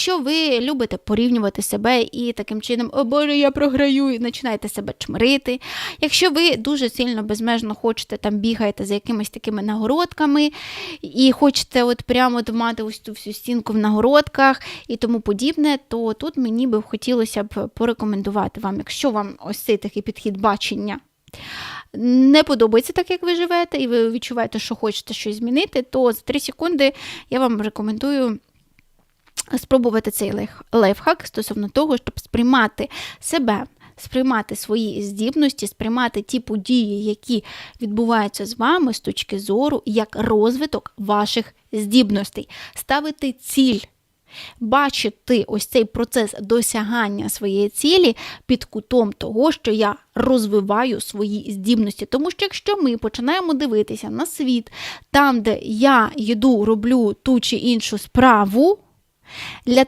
Якщо ви любите порівнювати себе і таким чином, о Боже, я програю, і починаєте себе чмирити. Якщо ви дуже сильно безмежно хочете там бігаєте за якимись такими нагородками і хочете от прямо мати ось ту всю стінку в нагородках і тому подібне, то тут мені би хотілося б порекомендувати вам, якщо вам ось цей такий підхід бачення не подобається так, як ви живете, і ви відчуваєте, що хочете щось змінити, то за 3 секунди я вам рекомендую спробувати цей лайф- лайфхак стосовно того, щоб сприймати себе. Сприймати свої здібності, сприймати ті події, які відбуваються з вами з точки зору як розвиток ваших здібностей, ставити ціль, бачити ось цей процес досягання своєї цілі під кутом того, що я розвиваю свої здібності. Тому що якщо ми починаємо дивитися на світ там, де я йду, роблю ту чи іншу справу, для